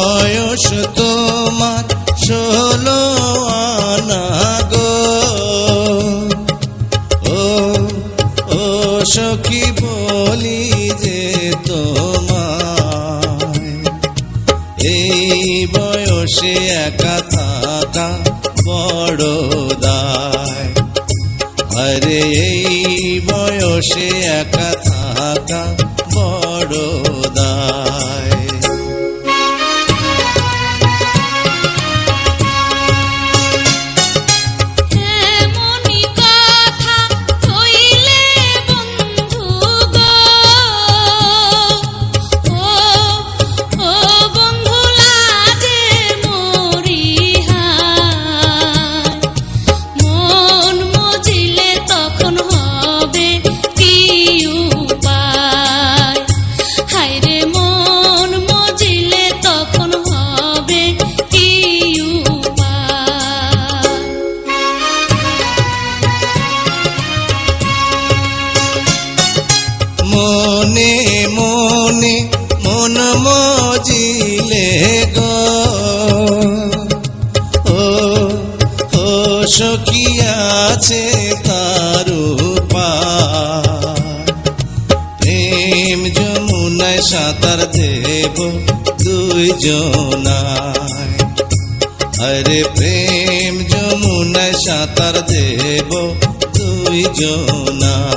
বয়স তোমার ষোলো আনা গো। ও ও সখী বলি যে তোমার এই বয়সে একা থাকা বড় দায়। আরে এই বয়সে একা থাকা বড় দায়। মনে মন মজিলে গো। আছে তার। প্রেম যমুনায় সাঁতার দেব দুই জনায় আরে প্রেম যমুনায় সাঁতার দেব দুই জনায়